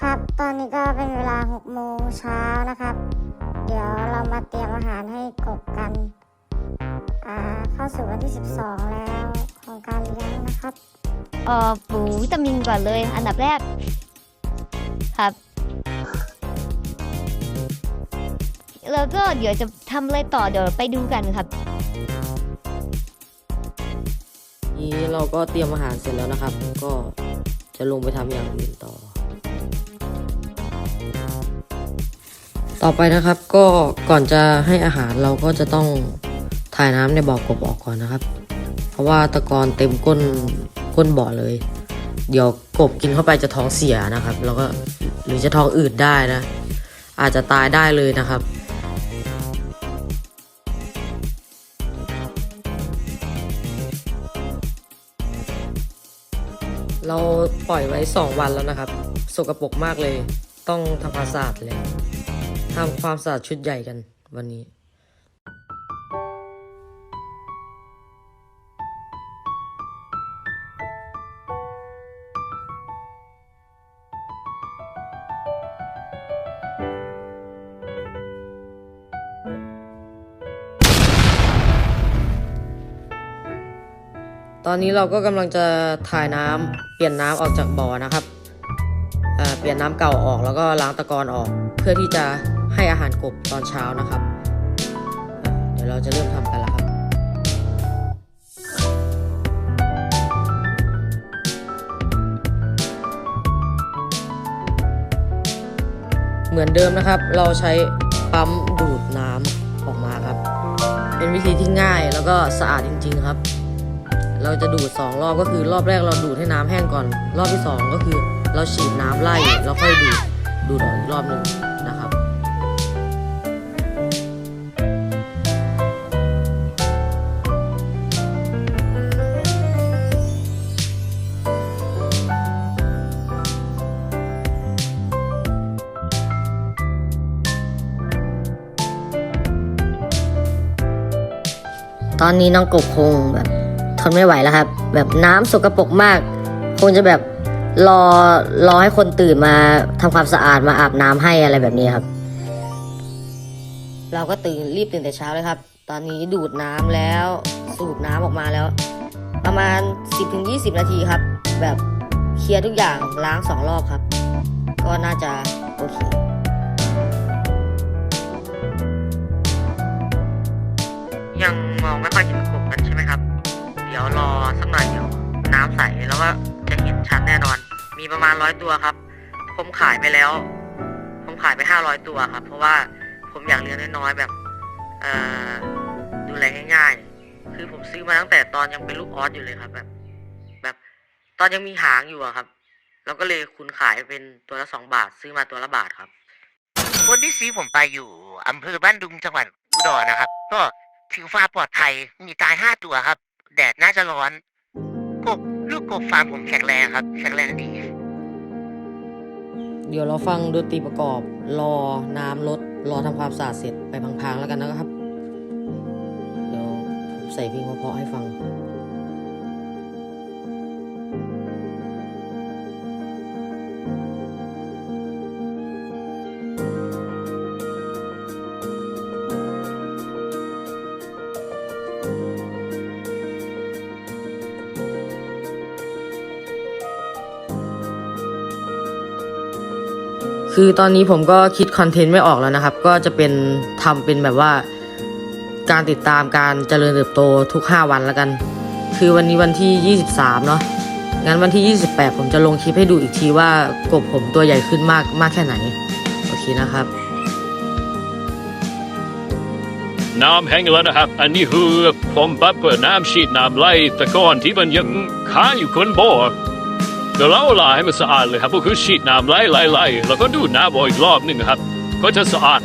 ครับ ตอนนี้ก็เป็นเวลา6โมงเช้านะครับ เดี๋ยวเรามาเตรียมอาหารให้กบกัน อ่า เข้าสู่วันที่ 12 แล้วของการเลี้ยงนะครับ เอ่อปูวิตามินก่อนเลย อันดับแรก ครับ แล้วก็เดี๋ยวจะทำอะไรต่อเดี๋ยวไปดูกันครับ นี้เราก็เตรียมอาหารเสร็จแล้วนะครับ ก็จะลงไปทำอย่างอื่นต่อ ต่อไปนะครับก็ก่อนจะให้อาหารเราก็จะต้องถ่ายน้ำในบ่อกบออกก่อนนะครับ เพราะว่าตะกอนเต็มก้นก้นบ่อเลย เดี๋ยวกบกินเข้าไปจะท้องเสียนะครับ แล้วก็หรือจะท้องอืดได้นะ อาจจะตายได้เลยนะครับเราปล่อยไว้สองวันแล้วนะครับ สกรปรกมากเลย ต้องทำความสะอาดเลย ทำความสะอาดชุดใหญ่กันวันนี้ตอนนี้เราก็กำลังจะถ่ายน้ำเปลี่ยนน้ำออกจากบ่อนะครับเเปลี่ยนน้ำเก่าออกแล้วก็ล้างตะกอนออก เพื่อที่จะ ให้อาหารกบตอนเช้านะครับ เดี๋ยวเราจะเริ่มทำกันแล้วครับเหมือนเดิมนะครับ เราใช้ปั๊มดูดน้ำออกมาครับ เป็นวิธีที่ง่ายแล้วก็สะอาดจริง ๆครับ เราจะดูดสองรอบก็คือรอบแรกเราดูดให้น้ำแห้งก่อน รอบที่สองก็คือ เราฉีดน้ำไล่แล้วค่อยดูดดูดออกอีกรอบหนึ่ง อนนี้น้องกบคงแบบทนไม่ไหวแล้วครับ แบบน้ำสกรปรกมาก คงจะแบบรอรอให้คนตื่นมาทำความสะอาดมาอาบน้ำให้อะไรแบบนี้ครับ เราก็ตื่นรีบตื่นแต่เช้าเลยครับ ตอนนี้ดูดน้ำแล้วสูบน้ำออกมาแล้ว ประมาณ 10-20 นาทีครับ แบบเคลียร์ทุกอย่างล้างสองรอบครับ ก็น่าจะโอเค มองไม่ค่อยเห็นกุบกันใช่ไหมครับ เดี๋ยวรอสักหน่อยเดี๋ยวน้ำใสแล้วก็จะเห็นชัดแน่นอน มีประมาณร้อยตัวครับ ผมขายไปแล้ว ผมขายไปห้าร้อยตัวครับ เพราะว่าผมอยากเลี้ยงน้อยๆแบบเอ่อดูแลง่ายๆ คือผมซื้อมาตั้งแต่ตอนยังเป็นลูกออสอยู่เลยครับ แบบ แบบ ตอนยังมีหางอยู่อะครับแล้วก็เลยคุณขายเป็นตัวละสองบาท ซื้อมาตัวละบาทครับคนที่ซื้อผมไปอยู่อำเภอบ้านดุงจังหวัดอุดรนะครับ ก็ ผิวฟ้าปลอดภัย มีตายห้าตัวครับ แดดน่าจะร้อน กบลูกกบฟาร์มผมแข็งแรงครับแข็งแรงดีเดี๋ยวเราฟังดนตรีประกอบ รอน้ำลด รอทำความสะอาดเสร็จไปพังๆแล้วกันนะครับ เดี๋ยวผมใส่เพลงเพราะๆให้ฟัง คือตอนนี้ผมก็คิดคอนเทนต์ไม่ออกแล้วนะครับ ก็จะเป็นทำเป็นแบบว่า การติดตามการเจริญเติบโตทุก 5 วันแล้วกัน คือวันนี้วันที่ 23 เนาะงั้นวันที่ 28 ผมจะลงคลิปให้ดูอีกทีว่ากบผมตัวใหญ่ขึ้นมากมากแค่ไหน โอเคนะครับ น้ำแห้งแล้วนะครับ อันนี้คือผมปรับเปิดน้ำฉีดน้ำไล่ตะกอนที่มันยังค้างอยู่คนบ่อ เดี๋ยวเราล้างให้มันสะอาดเลยครับก็คือฉีดน้ำไล่ไล่ไล่แล้วก็ดูดน้ำออกอีกรอบหนึ่งครับ ก็จะสะอาด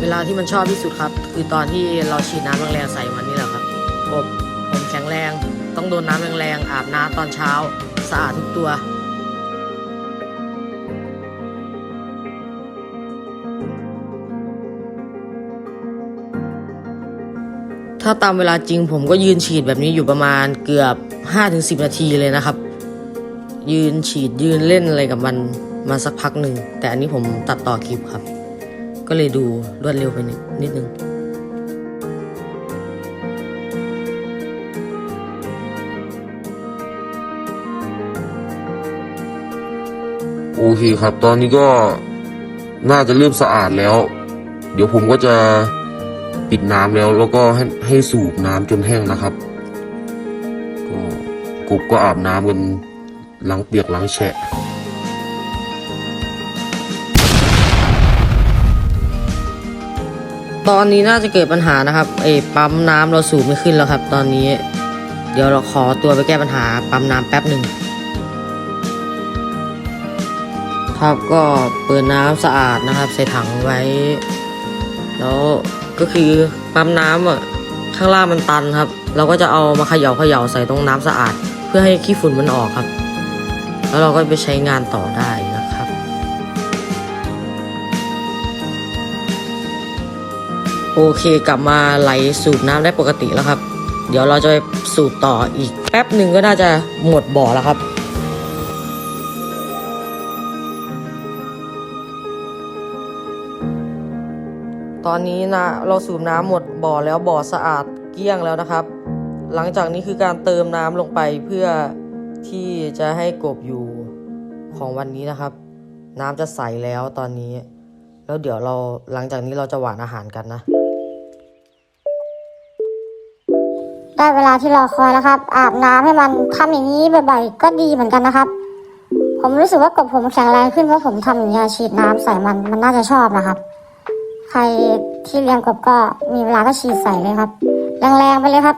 เวลาที่มันชอบที่สุดครับ คือตอนที่เราฉีดน้ำแรงๆใส่มันนี่แหละครับกบผมแข็งแรง ต้องโดนน้ำแรงๆอาบน้ำตอนเช้า สะอาดทุกตัว ถ้าตามเวลาจริงผมก็ยืนฉีดแบบนี้อยู่ประมาณเกือบ 5-10 นาทีเลยนะครับ ยืนฉีดยืนเล่นอะไรกับมันมาสักพักหนึ่ง แต่อันนี้ผมตัดต่อคลิปครับ ก็เลยดูรวดเร็วไปนิดนิดนึงโอเคครับ ตอนนี้ก็น่าจะเริ่มสะอาดแล้ว เดี๋ยวผมก็จะ ปิดน้ำแล้ว แล้วก็ให้ให้สูบน้ำจนแห้งนะครับ ก็กบก็อาบน้ำกันหลังเปียกหลังแฉะตอนนี้น่าจะเกิดปัญหานะครับไอ้ปั๊มน้ำเราสูบไม่ขึ้นแล้วครับ ตอนนี้ เดี๋ยวเราขอตัวไปแก้ปัญหาปั๊มน้ำแป๊บหนึ่งครับก็เปิดน้ำสะอาดนะครับ ใส่ถังไว้ แล้ว ก็คือปั๊มน้ำอะข้างล่างมันตันครับ เราก็จะเอามาเขย่าเขย่าใส่ตรงน้ำสะอาด เพื่อให้ขี้ฝุ่นมันออกครับ แล้วเราก็ไปใช้งานต่อได้นะครับ โอเคกลับมาไหลสูบน้ำได้ปกติแล้วครับ เดี๋ยวเราจะไปสูบต่ออีกแป๊บหนึ่งก็น่าจะหมดบ่อแล้วครับ ตอนนี้นะเราสูบน้ำหมดบ่อแล้วบ่อสะอาดเกลี้ยงแล้วนะครับ หลังจากนี้คือการเติมน้ำลงไปเพื่อที่จะให้กบอยู่ของวันนี้นะครับ น้ำจะใสแล้วตอนนี้ แล้วเดี๋ยวเราหลังจากนี้เราจะหวานอาหารกันนะได้เวลาที่รอคอยแล้วครับ อาบน้ำให้มันทำอย่างนี้บ่อยๆก็ดีเหมือนกันนะครับ ผมรู้สึกว่ากบผมแข็งแรงขึ้นเพราะผมทำอย่างนี้ฉีดน้ำใส่มันมันน่าจะชอบนะครับ ใครที่เลี้ยงกบก็มีเวลาก็ฉีดใส่เลยครับ แรงๆไปเลยครับ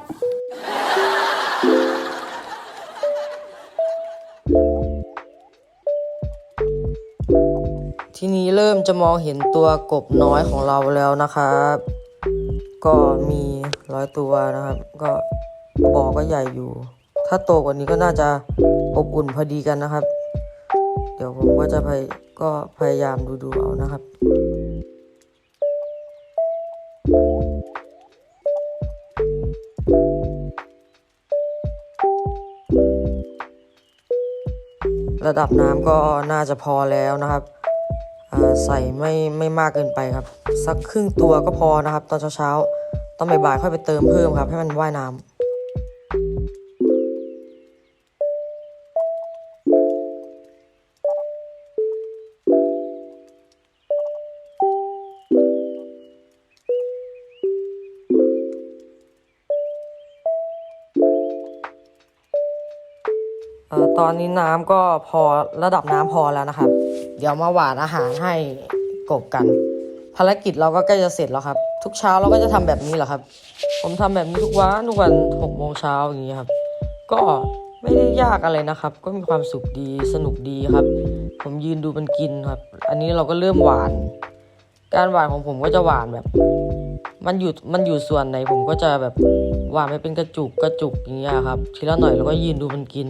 ทีนี้เริ่มจะมองเห็นตัวกบน้อยของเราแล้วนะครับ ก็มีร้อยตัวนะครับ ก็บ่อก็ใหญ่อยู่ ถ้าโตกว่านี้ก็น่าจะอบอุ่นพอดีกันนะครับ เดี๋ยวผมก็จะพยก็พยายามดูดูๆเอานะครับ ระดับน้ำก็น่าจะพอแล้วนะครับ ใส่ไม่ไม่มากเกินไปครับ สักครึ่งตัวก็พอนะครับ ตอนเช้าๆตอนบ่ายๆค่อยไปเติมเพิ่มครับ ให้มันว่ายน้ำ เอ่อตอนนี้น้ำก็พอระดับน้ำพอแล้วนะครับ เดี๋ยวมาหวานอาหารให้กบกัน ภารกิจเราก็ใกล้จะเสร็จแล้วครับ ทุกเช้าเราก็จะทำแบบนี้แหละครับ ผมทำแบบนี้ทุกวันทุกวันหกโมงเช้าอย่างนี้ครับ ก็ไม่ได้ยากอะไรนะครับ ก็มีความสุขดีสนุกดีครับ ผมยืนดูมันกินครับ อันนี้เราก็เริ่มหวาน การหวานของผมก็จะหวานแบบ มันอยู่มันอยู่ส่วนไหนผมก็จะแบบหวานไปเป็นกระจุกกระจุกอย่างเงี้ยครับ ทีละหน่อยแล้วก็ยืนดูมันกิน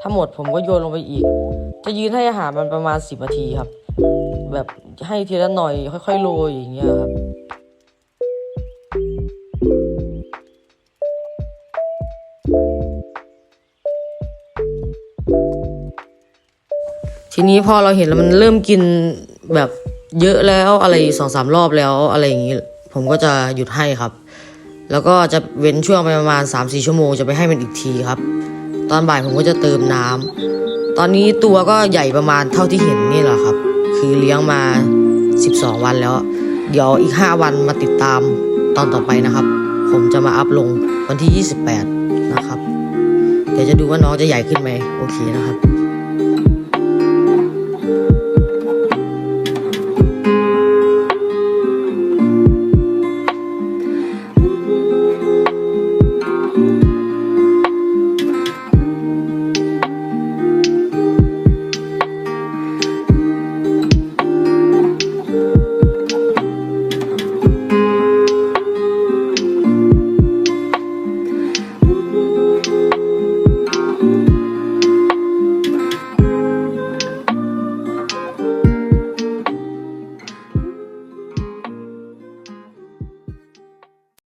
ถ้าหมดผมก็โยนลงไปอีก จะยืนให้อาหารมันประมาณสิบนาทีครับ แบบให้ทีละหน่อยค่อยๆโรยอย่างเงี้ยครับทีนี้พอเราเห็นแล้วมันเริ่มกินแบบเยอะแล้วอะไรสองสามรอบแล้วอะไรอย่างนี้ผมก็จะหยุดให้ครับ แล้วก็จะเว้นช่วงไปประมาณ3าสี่ชั่วโมงจะไปให้มันอีกทีครับ ตอนบ่ายผมก็จะเติมน้ำตอนนี้ตัวก็ใหญ่ประมาณเท่าที่เห็นนี่แหละครับ คือเลี้ยงมา 12 วันแล้ว เดี๋ยวอีก 5 วันมาติดตามตอนต่อไปนะครับ ผมจะมาอัพลงวันที่ 28 นะครับ เดี๋ยวจะดูว่าน้องจะใหญ่ขึ้นไหมโอเคนะครับ